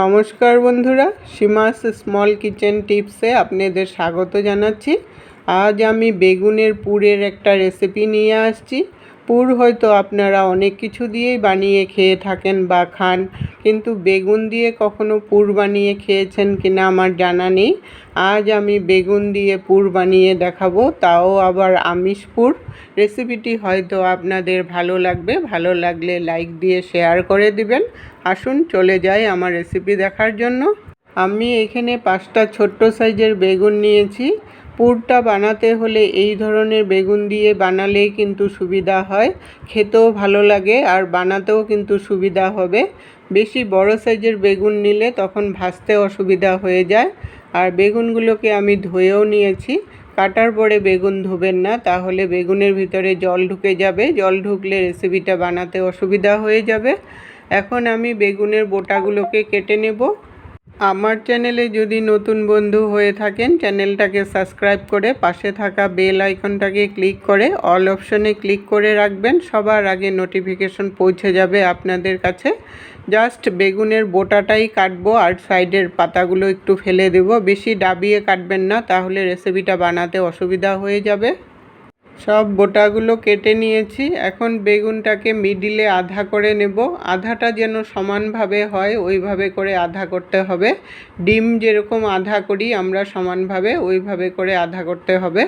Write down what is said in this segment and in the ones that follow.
নমস্কার বন্ধুরা, সীমাস small kitchen টিপসে আপনাদের স্বাগত জানাচ্ছি। আজ আমি বেগুনের পুরের একটা রেসিপি নিয়ে আসছি। পুর হয়তো আপনারা অনেক কিছু দিয়েই বানিয়ে খেয়ে থাকেন বা খান, কিন্তু বেগুন দিয়ে কখনো পুর বানিয়ে খেয়েছেন কিনা আমার জানা নেই। আজ আমি বেগুন দিয়ে পুর বানিয়ে দেখাবো, তাও আবার আমিষ পুর। রেসিপিটি হয়তো আপনাদের ভালো লাগবে, ভালো লাগলে লাইক দিয়ে শেয়ার করে দিবেন। আসুন চলে যাই আমার রেসিপি দেখার জন্য। আমি এখানে পাঁচটা ছোট্ট সাইজের বেগুন নিয়েছি। পুরটা বানাতে হলে এই ধরনের বেগুন দিয়ে বানালেই কিন্তু সুবিধা হয়। খেতেও ভালো লাগে আর বানাতেও কিন্তু সুবিধা হবে। বেশি বড় সাইজের বেগুন নিলে তখন ভাজতে অসুবিধা হয়ে যায়। আর বেগুনগুলোকে আমি ধুয়েও নিয়েছি। কাটার পরে বেগুন ধুবেন না, তাহলে বেগুনের ভিতরে জল ঢুকে যাবে। জল ঢুকলে রেসিপিটা বানাতে অসুবিধা হয়ে যাবে। এখন আমি বেগুনের বোটাগুলোকে কেটে নেব। আমার চ্যানেলে যদি নতুন বন্ধু হয়ে থাকেন চ্যানেলটাকে সাবস্ক্রাইব করে পাশে থাকা বেল আইকনটাকে ক্লিক করে অল অপশনে ক্লিক করে রাখবেন, সবার আগে নোটিফিকেশন পৌঁছে যাবে আপনাদের কাছে। জাস্ট বেগুনের বোটাটাই কাটবো আর সাইডের পাতাগুলো একটু ফেলে দেব। বেশি ডাবিয়ে কাটবেন না, তাহলে রেসিপিটা বানাতে অসুবিধা হয়ে যাবে। সব বোটাগুলো কেটে নিয়েছি। এখন বেগুনটাকে মিডিলে আধা করে নেব। আধাটা যেন সমানভাবে হয়, ওইভাবে করে আধা করতে হবে। ডিম যেরকম আধা করি, আমরা সমানভাবে ওইভাবে করে আধা করতে হবে।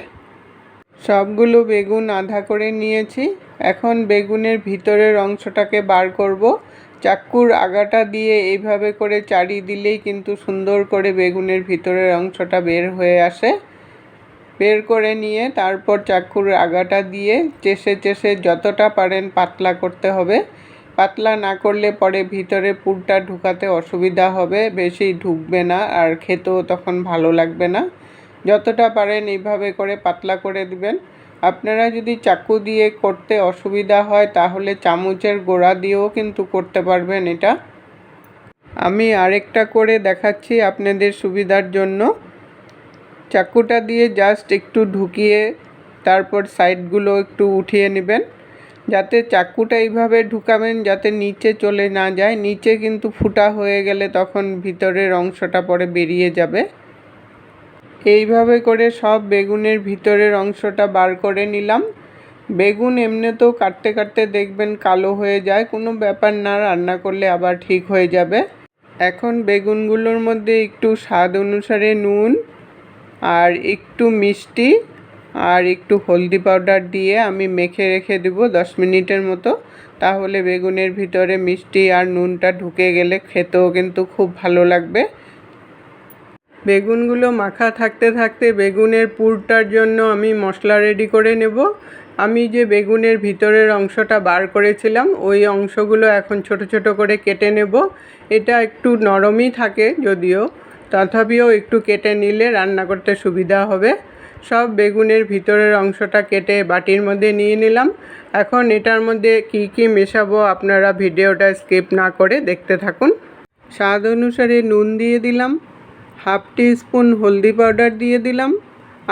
সবগুলো বেগুন আধা করে নিয়েছি। এখন বেগুনের ভিতরের অংশটাকে বার করব। চাক্কুর আগাটা দিয়ে এইভাবে করে চারি দিলেই কিন্তু সুন্দর করে বেগুনের ভিতরের অংশটা বের হয়ে আসে। বের করে নিয়ে তারপর চাকুর আগাটা দিয়ে চেষে চেষে যতটা পারেন পাতলা করতে হবে। পাতলা না করলে পরে ভিতরে পুরটা ঢুকাতে অসুবিধা হবে, বেশি ঢুকবে না আর খেতেও তখন ভালো লাগবে না। যতটা পারেন এইভাবে করে পাতলা করে দিবেন। আপনারা যদি চাকু দিয়ে করতে অসুবিধা হয় তাহলে চামচের গোড়া দিয়েও কিন্তু করতে পারবেন এটা। আমি আরেকটা করে দেখাচ্ছি আপনাদের সুবিধার জন্য। চাকুটা দিয়ে জাস্ট একটু ঢুকিয়ে তারপর সাইডগুলো একটু উঠিয়ে নেবেন। যাতে চাকুটা এইভাবে ঢুকাবেন যাতে নিচে চলে না যায়। নিচে কিন্তু ফুটা হয়ে গেলে তখন ভিতরের অংশটা পরে বেরিয়ে যাবে। এইভাবে করে সব বেগুনের ভিতরের অংশটা বার করে নিলাম। বেগুন এমনিতেও কাটতে কাটতে দেখবেন কালো হয়ে যায়। কোনো ব্যাপার না, রান্না করলে আবার ঠিক হয়ে যাবে। এখন বেগুনগুলোর মধ্যে একটু স্বাদ অনুসারে নুন আর একটু মিষ্টি আর একটু হলদি পাউডার দিয়ে আমি মেখে রেখে দেবো দশ মিনিটের মতো। তাহলে বেগুনের ভিতরে মিষ্টি আর নুনটা ঢুকে গেলে খেতেও কিন্তু খুব ভালো লাগবে। বেগুনগুলো মাখা থাকতে থাকতে বেগুনের পুরটার জন্য আমি মশলা রেডি করে নেব। আমি যে বেগুনের ভিতরের অংশটা বার করেছিলাম, ওই অংশগুলো এখন ছোট ছোট করে কেটে নেব। এটা একটু নরমই থাকে যদিও। তথাপিও একটু কেটে নিলে রান্না করতে সুবিধা হবে। সব বেগুনের ভিতরের অংশটা কেটে বাটির মধ্যে নিয়ে নিলাম। এখন এটার মধ্যে কি কি মেশাবো আপনারা ভিডিওটা স্কিপ না করে দেখতে থাকুন। স্বাদ অনুসারে নুন দিয়ে দিলাম, হাফ টি স্পুন হলদি পাউডার দিয়ে দিলাম,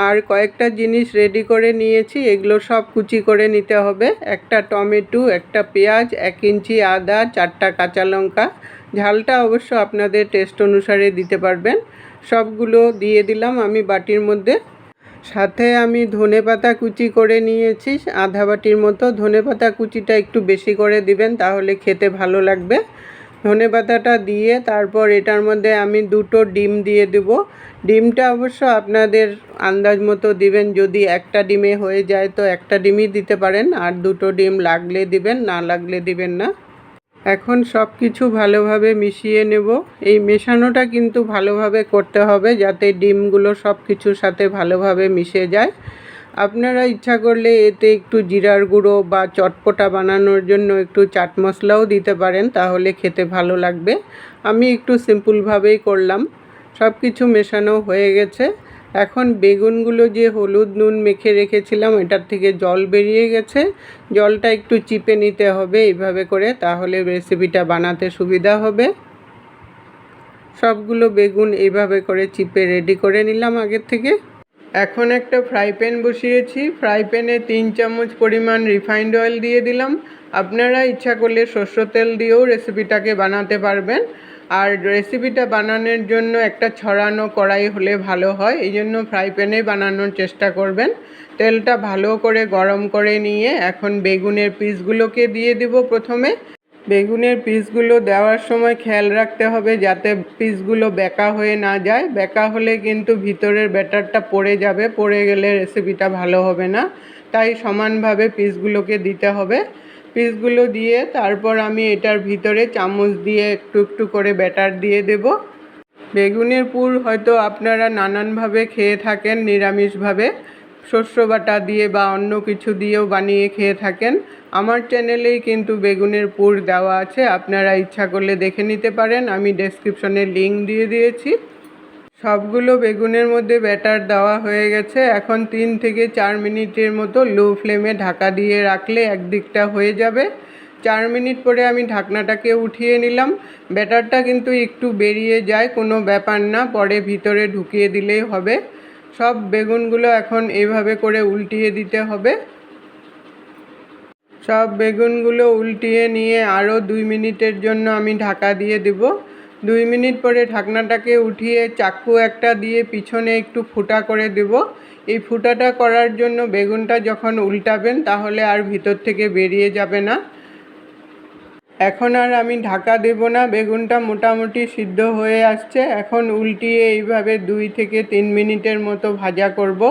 আর কয়েকটা জিনিস রেডি করে নিয়েছি, এগুলো সব কুচি করে নিতে হবে। একটা টমেটো, একটা পেঁয়াজ, এক ইঞ্চি আদা, চারটা কাঁচা লঙ্কা ঝালটা অবশ্য আপনাদের টেস্ট অনুসারে দিতে পারবেন। সবগুলো দিয়ে দিলাম আমি বাটির মধ্যে। সাথে আমি ধনে পাতা কুচি করে নিয়েছি। আধা বাটির মতো ধনে পাতা কুচিটা একটু বেশি করে দিবেন তাহলে খেতে ভালো লাগবে। ধনে পাতাটা দিয়ে তারপর এটার মধ্যে আমি দুটো ডিম দিয়ে দেব। ডিমটা অবশ্য আপনাদের আন্দাজ মতো দিবেন। যদি একটা ডিমে হয়ে যায় তো একটা ডিমই দিতে পারেন। আর দুটো ডিম লাগলে দিবেন, না লাগলে দিবেন না। এখন সব কিছু ভালোভাবে মিশিয়ে নেব। এই মেশানোটা কিন্তু ভালোভাবে করতে হবে যাতে ডিমগুলো সব কিছুর সাথে ভালোভাবে মিশে যায়। আপনারা ইচ্ছা করলে এতে একটু জিরার গুঁড়ো বা চটপটা বানানোর জন্য একটু চাট মশলাও দিতে পারেন, তাহলে খেতে ভালো লাগবে। আমি একটু সিম্পলভাবেই করলাম। সব কিছু মেশানো হয়ে গেছে। এখন বেগুনগুলো যে হলুদ নুন মেখে রেখেছিলাম, এটার থেকে জল বেরিয়ে গেছে। জলটা একটু চিপে নিতে হবে এইভাবে করে, তাহলে রেসিপিটা বানাতে সুবিধা হবে। সবগুলো বেগুন এইভাবে করে চিপে রেডি করে নিলাম আগের থেকে। এখন একটা ফ্রাই প্যান বসিয়েছি। ফ্রাই প্যানে তিন চামচ পরিমাণ রিফাইন্ড অয়েল দিয়ে দিলাম। আপনারা ইচ্ছা করলে সর্ষে তেল দিয়েও রেসিপিটাকে বানাতে পারবেন। আর রেসিপিটা বানানোর জন্য একটা ছড়ানো কড়াই হলে ভালো হয়, এই জন্য ফ্রাই প্যানে বানানোর চেষ্টা করবেন। তেলটা ভালো করে গরম করে নিয়ে এখন বেগুনের পিসগুলোকে দিয়ে দিব প্রথমে। বেগুনের পিসগুলো দেওয়ার সময় খেয়াল রাখতে হবে যাতে পিসগুলো বেঁকা হয়ে না যায়। বেঁকা হলে কিন্তু ভিতরের ব্যাটারটা পড়ে যাবে, পড়ে গেলে রেসিপিটা ভালো হবে না। তাই সমানভাবে পিসগুলোকে দিতে হবে। পিসগুলো দিয়ে তারপর আমি এটার ভিতরে চামচ দিয়ে একটু একটু করে ব্যাটার দিয়ে দেব। বেগুনের পুর হয়তো আপনারা নানানভাবে খেয়ে থাকেন, নিরামিষভাবে। শস্য বাটা দিয়ে বা অন্য কিছু দিয়েও বানিয়ে খেয়ে থাকেন। আমার চ্যানেলেই কিন্তু বেগুনের পুর দেওয়া আছে, আপনারা ইচ্ছা করলে দেখে নিতে পারেন। আমি ডেসক্রিপশনে লিঙ্ক দিয়ে দিয়েছি। সবগুলো বেগুনের মধ্যে ব্যাটার দেওয়া হয়ে গেছে। এখন তিন থেকে চার মিনিটের মতো লো ফ্লেমে ঢাকা দিয়ে রাখলে একদিকটা হয়ে যাবে। চার মিনিট পরে আমি ঢাকনাটাকে উঠিয়ে নিলাম। ব্যাটারটা কিন্তু একটু বেরিয়ে যায়, কোনো ব্যাপার না, পরে ভিতরে ঢুকিয়ে দিলেই হবে। সব বেগুনগুলো এখন এইভাবে করে উল্টিয়ে দিতে হবে। সব বেগুনগুলো উল্টিয়ে নিয়ে আরও দুই মিনিটের জন্য আমি ঢাকা দিয়ে দেব। দুই মিনিট পরে ঢাকনাটাকে উঠিয়ে চাকু একটা দিয়ে পিছনে একটু ফুটা করে দেব। এই ফুটাটা করার জন্য বেগুনটা যখন উল্টাবেন তাহলে আর ভিতর থেকে বেরিয়ে যাবে না। এখন আর আমি ঢাকা দেব না, বেগুনটা মোটামুটি সিদ্ধ হয়ে আসছে। এখন উল্টিয়ে এইভাবে দুই থেকে তিন মিনিটের মতো ভাজা করব।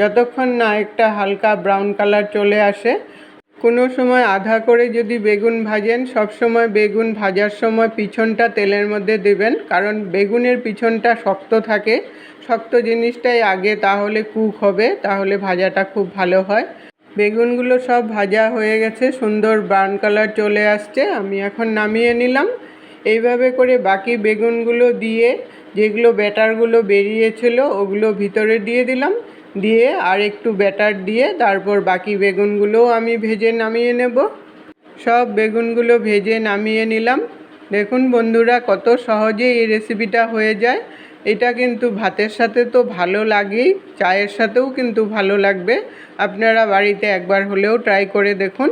যতক্ষণ না একটা হালকা ব্রাউন কালার চলে আসে কোনো সময় আধা করে যদি বেগুন ভাজেন, সব সময় বেগুন ভাজার সময় পিছনটা তেলের মধ্যে দেবেন, কারণ বেগুনের পিছনটা শক্ত থাকে। শক্ত জিনিসটাই আগে তাহলে কুক হবে, তাহলে ভাজাটা খুব ভালো হয়। বেগুনগুলো সব ভাজা হয়ে গেছে, সুন্দর ব্রাউন কালার চলে আসছে, আমি এখন নামিয়ে নিলাম। এইভাবে করে বাকি বেগুনগুলো দিয়ে যেগুলো ব্যাটারগুলো বেরিয়েছিল, ওগুলো ভিতরে দিয়ে দিলাম। দিয়ে আর একটু ব্যাটার দিয়ে তারপর বাকি বেগুনগুলোও আমি ভেজে নামিয়ে নেব। সব বেগুনগুলো ভেজে নামিয়ে নিলাম। দেখুন বন্ধুরা কত সহজে এই রেসিপিটা হয়ে যায়। এটা কিন্তু ভাতের সাথে তো ভালো লাগেই, চায়ের সাথেও কিন্তু ভালো লাগবে। আপনারা বাড়িতে একবার হলেও ট্রাই করে দেখুন।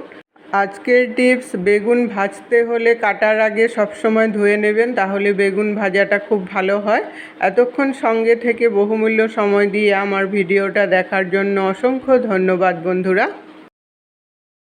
আজকের টিপস, বেগুন ভাজতে হলে কাটার আগে সবসময় ধুয়ে নেবেন, তাহলে বেগুন ভাজাটা খুব ভালো হয়। এতক্ষণ সঙ্গে থেকে বহুমূল্য সময় দিয়ে আমার ভিডিওটা দেখার জন্য অসংখ্য ধন্যবাদ বন্ধুরা।